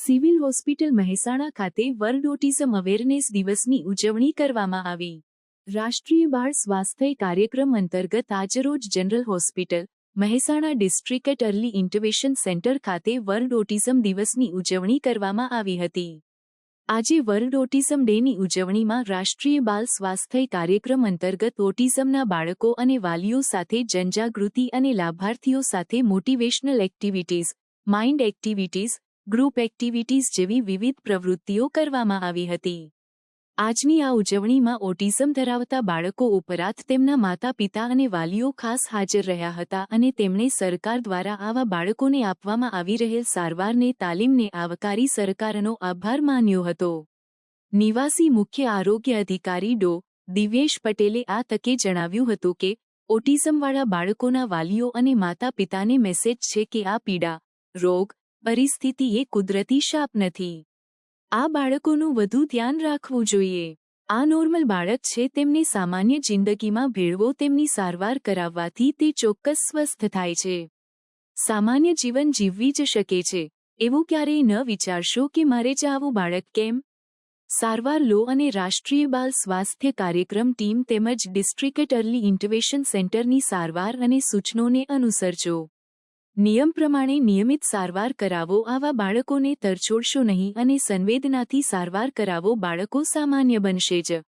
Civil hospital Mehsana ખાતે world autism awareness દિવસની ઉજવણી કરવામાં આવી. રાષ્ટ્રીય બાળ સ્વાસ્થ્ય કાર્યક્રમ અંતર્ગત આજરોજ general hospital, Mehsana district early intervention centre ખાતે વર્લ્ડ ઓટિઝમ દિવસની ઉજવણી કરવામાં આવી હતી. આજે વર્લ્ડ ઓટિઝમ ડેની ઉજવણીમાં રાષ્ટ્રીય બાલ સ્વાસ્થ્ય કાર્યક્રમ અંતર્ગત ઓટિઝમના બાળકો અને વાલીઓ સાથે જનજાગૃતિ અને લાભાર્થીઓ સાથે motivational activities, mind activities group activities જેવી વિવિધ પ્રવૃત્તિઓ કરવામાં આવી હતી. આજની આ ઉજવણીમાં ઓટિઝમ ધરાવતા બાળકો ઉપરાંત તેમના માતા પિતા અને વાલીઓ ખાસ હાજર રહ્યા હતા અને તેમણે સરકાર દ્વારા આવા બાળકોને આપવામાં આવી રહેલ સારવારને, તાલીમને આવકારી સરકારનો આભાર માન્યો હતો. નિવાસી મુખ્ય આરોગ્ય અધિકારી ડો. દિવ્યેશ પટેલે આ તકે જણાવ્યું હતું કે, ઓટિઝમવાળા બાળકોના વાલીઓ અને માતા પિતાને મેસેજ છે કે આ પીડા, રોગ પરિસ્થિતિ એ કુદરતી શાપ નથી. આ બાળકોનું વધુ ધ્યાન રાખવું જોઈએ. આ નોર્મલ બાળક છે, તેમને સામાન્ય જિંદગીમાં ભેળવો, તેમની સારવાર કરાવવાથી તે ચોક્કસ સ્વસ્થ થાય છે. સામાન્ય જીવન જીવવી જ શકે છે. એવું ક્યારેય ન વિચારશો કે મારે જ આવું બાળક કેમ? સારવાર લો અને રાષ્ટ્રીય બાલ સ્વાસ્થ્ય કાર્યક્રમ ટીમ તેમજ ડિસ્ટ્રિક્ટ અર્લી ઇન્ટવેશન સેન્ટરની સારવાર અને સૂચનોને અનુસરજો. નિયમ પ્રમાણે નિયમિત સારવાર કરાવો, આવા બાળકોને તરછોડશો નહીં અને સંવેદનાથી સારવાર કરાવો, બાળકો સામાન્ય બનશે જ.